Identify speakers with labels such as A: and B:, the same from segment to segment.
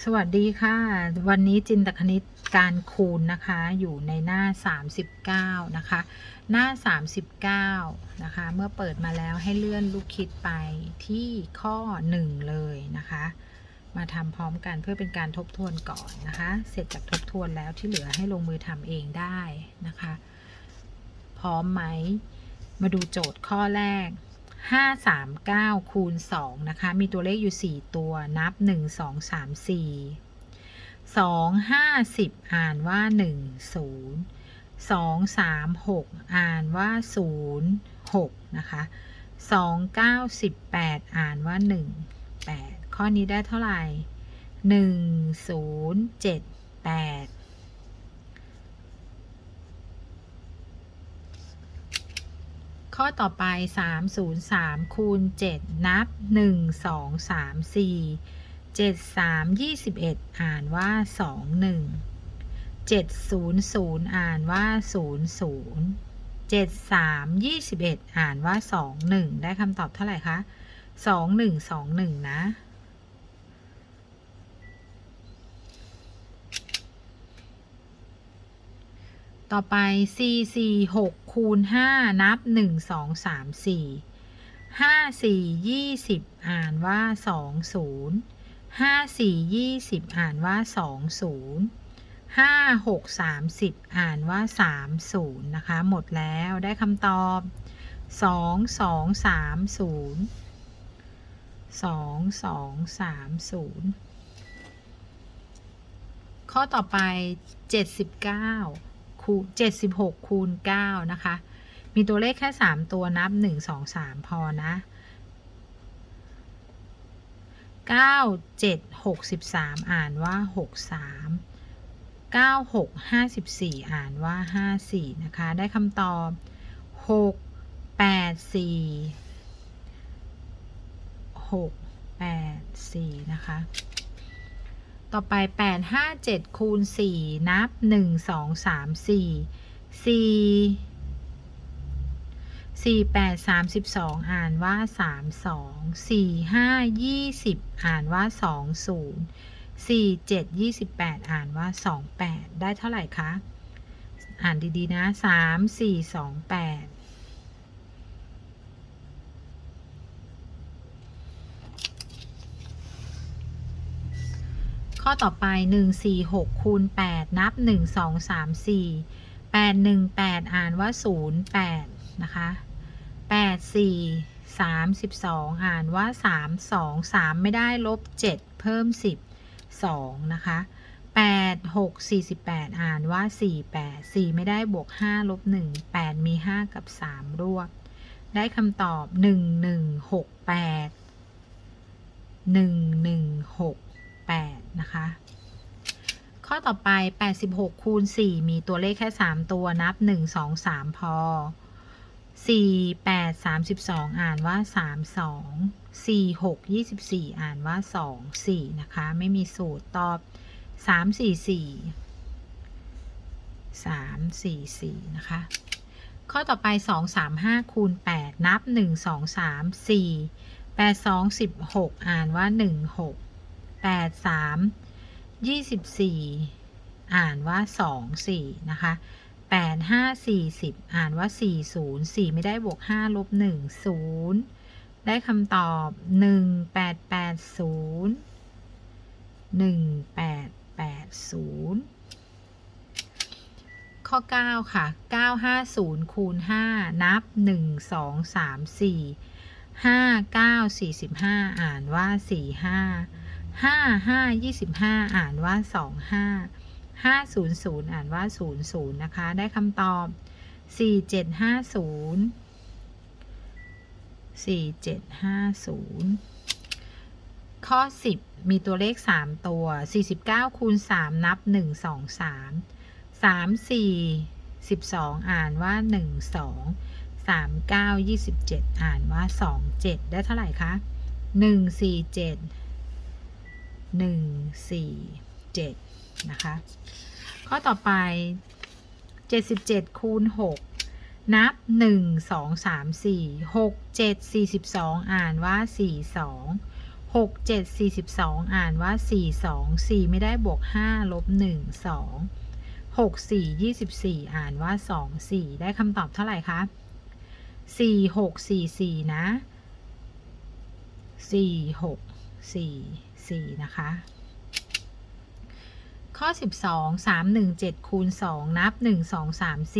A: สวัสดีค่ะ วันนี้จินตคณิตการคูณนะคะ อยู่ในหน้า 39 นะคะ หน้า 39 นะคะ เมื่อเปิดมาแล้วให้เลื่อนลูกคิดไปที่ข้อ 1 เลยนะคะ มาทำพร้อมกันเพื่อเป็นการทบทวนก่อนนะคะ เสร็จจากทบทวนแล้วที่เหลือให้ลงมือทำเองได้นะคะ พร้อมไหม มาดูโจทย์ข้อแรก 5 3 9 คูณ 2 นะคะ มีตัวเลขอยู่ 4 ตัว นับ 1 2 3 4 2 5 10อ่านว่า 1 0 2 3 6 อ่านว่า 0 6 นะคะ 2 9 18 อ่านว่า 1 8 ข้อนี้ได้เท่าไหร่ 1 0 7 8 ข้อต่อไป 303 คูณ 7 นับ 1 2 3 4 7 3 21 อ่านว่า 21 700 อ่านว่า 00 73 21 อ่านว่า 21 ได้คำตอบเท่าไหร่คะ 2121 นะ ต่อไป4 4 6คูณ5นับ 1 2 3 4 5 4 20 อ่านว่า 20 5 4 20 อ่านว่า 20 5 6 30 อ่านว่า 30 นะคะ หมดแล้วได้คำตอบ 2 2 3 0 2 2 3 0 ข้อต่อไป 79 คูณ76 คูณ 9 นะคะ มีตัวเลขแค่ 3 ตัวนับ 1 2 3 พอนะ 9 7 63 อ่านว่า 63 9 6 54 อ่านว่า 54 นะคะ ได้คำตอบ 6 8 4 6 8 4 นะคะ ต่อไป 8 5 7 คูณ 4 นับ 1 2 3 4 4 4 8 32อ่านว่า32 4 5 20อ่านว่า20 4 7 28อ่านว่า28ได้เท่าไหร่คะ อ่านดีๆนะ3 4 2 8 ข้อต่อไป 1 4 6 คูณ 8 นับ 1 2 3 4 8 1 8 อ่านว่า 0 8 นะคะ 8 4 32 อ่านว่า 3 2 3 ไม่ได้ลบ 7 เพิ่ม 10 2 นะคะ 8 6 48 อ่านว่า 4 8 4 ไม่ได้บวก 5 ลบ 1 8 มี 5 กับ 3 รวบ ได้คำตอบ 1 1 6 8 1 1 6 8 นะคะ ข้อต่อไป 86 คูณ 4 มีตัวเลขแค่ 3 ตัวนับ 1 2 3 พอ 4 8 32 อ่านว่า 32 4 6 24 อ่านว่า 2 4 นะคะ ไม่มีสูตรตอบ 3 4 4 3 4 4 นะคะ ข้อต่อไป 2 3 5 คูณ 8 นับ 1 2 3 4 8 2 16 อ่านว่า 1 6 แปดสามยี่สิบสี่อ่านว่าสองสี่นะคะแปดห้าสี่สิบอ่านว่าสี่ศูนย์สี่ไม่ได้บวกห้าลบหนึ่งศูนย์ได้คำตอบหนึ่งแปดแปดศูนย์หนึ่งแปดแปดศูนย์ข้อ 9 ค่ะ 950 คูณ 5 นับ 1 2 3 4 5 9 45 อ่านว่า 45 ห้าห้ายี่สิบห้าอ่านว่าสองห้าห้าศูนย์ศูนย์อ่านว่าศูนย์ศูนย์นะคะ ได้คำตอบสี่เจ็ดห้าศูนย์สี่เจ็ดห้าศูนย์ข้อสิบมีตัวเลขสามตัวสี่สิบเก้าคูณสามนับหนึ่งสองสามสามสี่สิบสองอ่านว่าหนึ่งสองสามเก้ายี่สิบเจ็ดอ่านว่าสองเจ็ดได้เท่าไหร่คะหนึ่งสี่เจ็ด หนึ่งสี่เจ็ดนะคะ ข้อต่อไปเจ็ดสิบเจ็ดคูณหกนับหนึ่งสองสามสี่หกเจ็ดสี่สิบสองอ่านว่าสี่สองหกเจ็ดสี่สิบสองอ่านว่าสี่สองสี่ไม่ได้บวกห้าลบหนึ่งสองหกสี่ยี่สิบสี่อ่านว่าสองสี่ได้คำตอบเท่าไหร่คะสี่หกสี่สี่นะสี่หก สี่สี่นะคะ ข้อ 12 3 1 7คูณ2นับ 1 2 3 4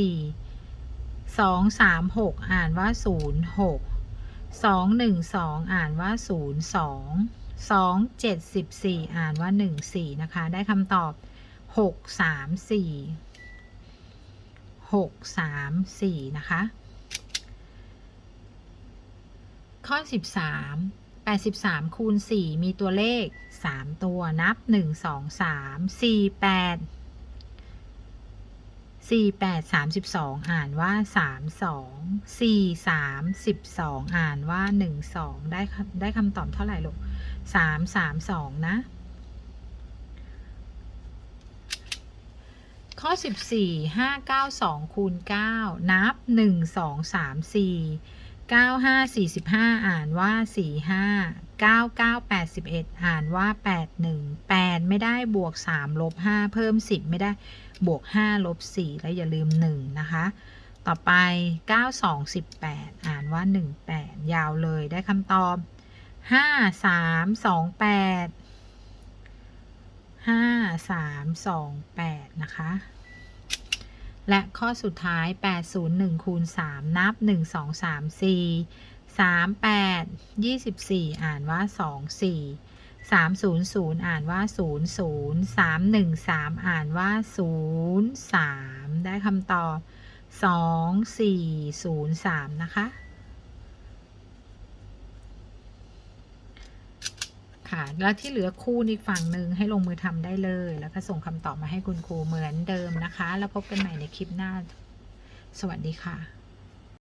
A: 2 3 6 อ่านว่า 0 6 2 1 2 อ่านว่า 0 2 2 7 14 อ่านว่า 1 4 นะคะ ได้คำตอบ 6 3 4 6 3 4 นะคะ ข้อ 13 83คูณ4มีตัวเลข 3 ตัวนับ 1 2 3 4 8 4 8 32 อ่านว่า 3 2 4 3 12 อ่านว่า 1 2 ได้ได้คำตอบเท่าไหร่ลูก 3 3 2 นะ ข้อ 14 5 9 2คูณ9นับ 1 2 3 4 9 5 45 อ่านว่า 45 9 9 81 อ่านว่า 81 8 ไม่ได้บวก 3 ลบ 5 เพิ่ม 10 ไม่ได้บวก 5 ลบ 4 แล้วอย่าลืม 1 นะคะ ต่อไป 9 2 18 อ่านว่า 18 ยาวเลยได้คำตอบ 5 3 2 8 5 3 2 8 นะคะ และข้อสุดท้าย 801 คูณ 3 นับ 1 2 3 4 3 8 24 อ่านว่า 2 4 300 อ่านว่า 00 313 อ่านว่า 03 ได้คำตอบ 2403 นะคะ ค่ะ แล้วที่เหลือคู่อีกฝั่งหนึ่งให้ลงมือทำได้เลย แล้วก็ส่งคำตอบมาให้คุณครูเหมือนเดิมนะคะ แล้วพบกันใหม่ในคลิปหน้า สวัสดีค่ะ